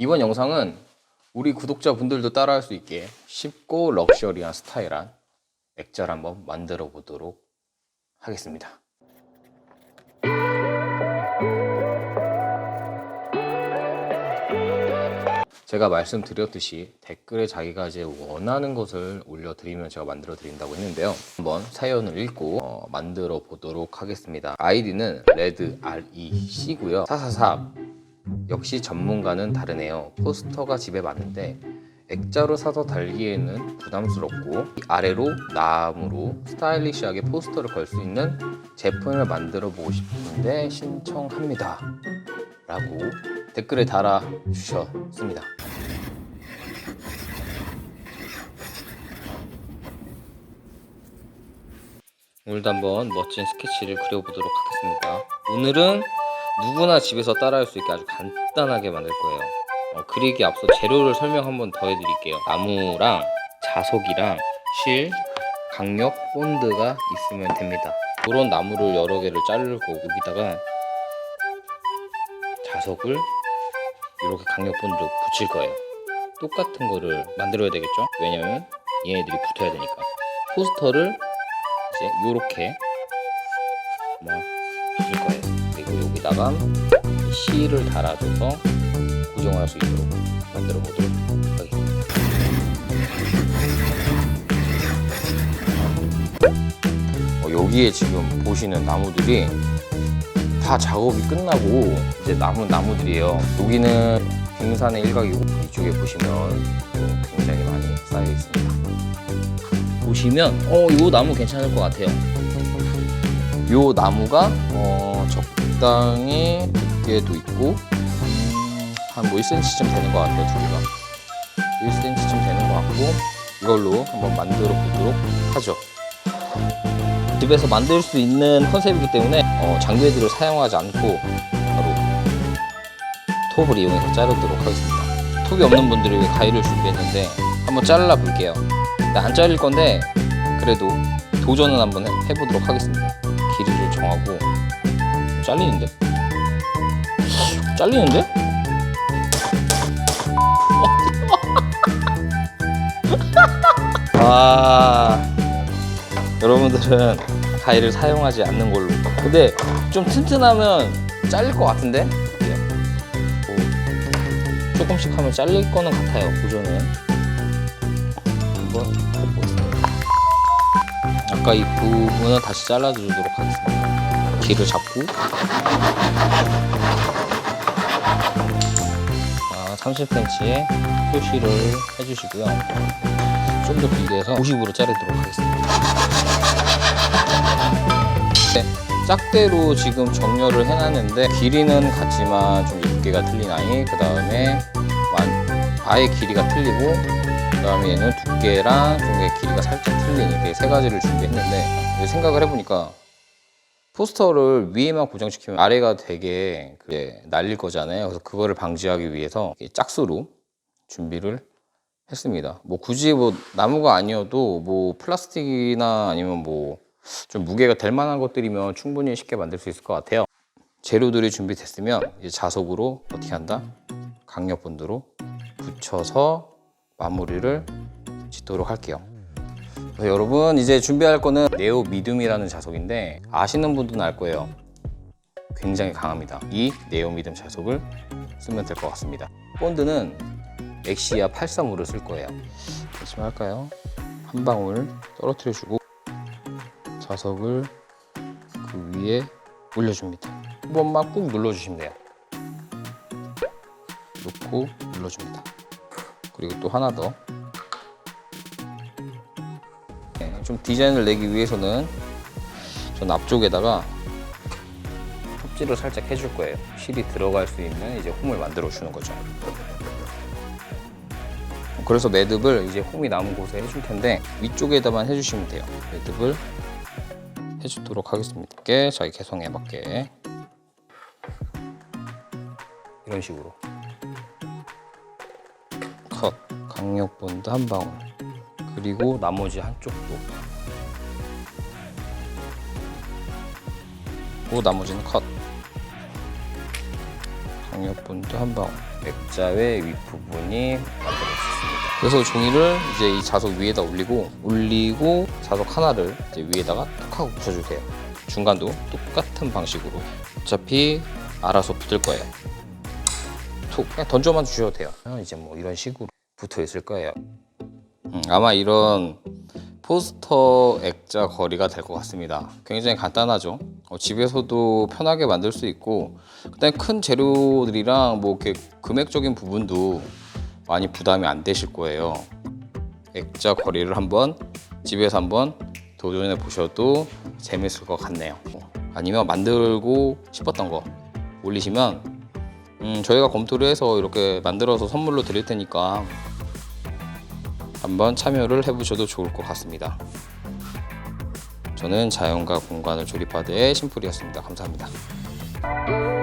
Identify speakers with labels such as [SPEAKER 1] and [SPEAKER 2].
[SPEAKER 1] 이번 영상은 우리 구독자분들도 따라할 수 있게 쉽고 럭셔리한 스타일한 액자를 한번 만들어 보도록 하겠습니다. 제가 말씀드렸듯이 댓글에 자기가 이제 원하는 것을 올려드리면 제가 만들어 드린다고 했는데요. 한번 사연을 읽고 어, 만들어 보도록 하겠습니다. 아이디는 레드 REC고요. 444 역시 전문가는 다르네요. 포스터가 집에 많은데 액자로 사서 달기에는 부담스럽고 이 아래로 나무로 스타일리시하게 포스터를 걸 수 있는 제품을 만들어 보고 싶은데 신청합니다. 라고 댓글에 달아 주셨습니다. 오늘도 한번 멋진 스케치를 그려보도록 하겠습니다. 오늘은 누구나 집에서 따라할 수 있게 아주 간단하게 만들 거예요. 어, 그리기 앞서 재료를 설명 한번 더 해드릴게요. 나무랑 자석이랑 실, 강력, 본드가 있으면 됩니다. 그런 나무를 여러 개를 자르고 여기다가 자석을 이렇게 강력 본드 붙일 거예요. 똑같은 거를 만들어야 되겠죠? 왜냐면 얘네들이 붙어야 되니까. 포스터를 이제 요렇게 막 붙일 거예요. 이 실을 달아줘서 고정할 수 있도록 만들어 보도록 하겠습니다. 어, 여기에 지금 보시는 나무들이 다 작업이 끝나고 이제 남은 나무들이에요. 여기는 빙산의 일각이고 이쪽에 보시면 또 굉장히 많이 쌓여 있습니다. 보시면 어, 요 나무 괜찮을 것 같아요. 요 나무가 어, 적 당히 두께도 있고 음, 한뭐 1cm쯤 되는 것 같아요, 두께가. 1cm쯤 되는 것 같고 이걸로 한번 만들어 보도록 하죠. 집에서 만들 수 있는 컨셉이기 때문에 어, 장비들을 사용하지 않고 바로 톱을 이용해서 자르도록 하겠습니다. 톱이 없는 분들을 위해 가위를 준비했는데 한번 잘라 볼게요. 안 잘릴 건데 그래도 도전은 한번 해- 해보도록 하겠습니다. 길이를 정하고 잘리는데? 잘리는데? 아 여러분들은 가위를 사용하지 않는 걸로. 근데 좀 튼튼하면 잘릴 것 같은데? 뭐 조금씩 하면 잘릴 거는 같아요. 도전은. 한번 해보겠습니다. 아까 이 부분은 다시 잘라주도록 하겠습니다. 길을 잡고. 자, 30cm의 표시를 해주시고요. 좀 더 길게 해서 50으로 자르도록 하겠습니다. 네, 짝대로 지금 정렬을 해놨는데 길이는 같지만 좀 두께가 틀린 아이 그 다음에 아예 길이가 틀리고 그 다음에 얘는 두께랑 좀 길이가 살짝 틀린 이렇게 세 가지를 준비했는데 생각을 해보니까 포스터를 위에만 고정시키면 아래가 되게 날릴 거잖아요 그래서 그거를 방지하기 위해서 짝수로 준비를 했습니다 뭐 굳이 뭐 나무가 아니어도 뭐 플라스틱이나 아니면 뭐 좀 무게가 될 만한 것들이면 충분히 쉽게 만들 수 있을 것 같아요. 재료들이 준비됐으면 이제 자석으로 어떻게 한다? 강력 본드로 붙여서 마무리를 짓도록 할게요. 여러분 이제 준비할 거는 네오 미듬이라는 자석인데 아시는 분들은 알 거예요. 굉장히 강합니다. 이 네오 미듬 자석을 쓰면 될 것 같습니다. 본드는 엑시아 835를 쓸 거예요. 열심히 할까요? 한 방울 떨어뜨려 주고 자석을 그 위에 올려줍니다. 한 번만 꾹 눌러주시면 돼요. 놓고 눌러줍니다. 그리고 또 하나 더. 좀 디자인을 내기 위해서는 전 앞쪽에다가 톱질을 살짝 해줄 거예요. 실이 들어갈 수 있는 이제 홈을 만들어 주는 거죠. 그래서 매듭을 이제 홈이 남은 곳에 해줄 텐데 위쪽에다만 해주시면 돼요. 매듭을 해주도록 하겠습니다. 이렇게 자기 개성에 맞게 이런 식으로 컷 강력 본드 한 방울 그리고 나머지 한쪽도 그리고 나머지는 컷 강력 본드 한 방울 액자의 윗부분이 만들어졌습니다. 그래서 종이를 이제 이 자석 위에다 올리고 올리고 자석 하나를 이제 위에다가 툭 하고 붙여주세요. 중간도 똑같은 방식으로 어차피 알아서 붙을 거예요. 툭 그냥 던져만 주셔도 돼요. 이제 뭐 이런 식으로 붙어 있을 거예요. 음, 아마 이런 포스터 액자 거리가 될 것 같습니다. 굉장히 간단하죠. 어, 집에서도 편하게 만들 수 있고, 그다음에 큰 재료들이랑 뭐 이렇게 금액적인 부분도 많이 부담이 안 되실 거예요. 액자 거리를 한번 집에서 한번 도전해 보셔도 재밌을 것 같네요. 아니면 만들고 싶었던 거 올리시면 음, 저희가 검토를 해서 이렇게 만들어서 선물로 드릴 테니까 한번 참여를 해보셔도 좋을 것 같습니다. 저는 자연과 공간을 조립하드의 심플이었습니다. 감사합니다.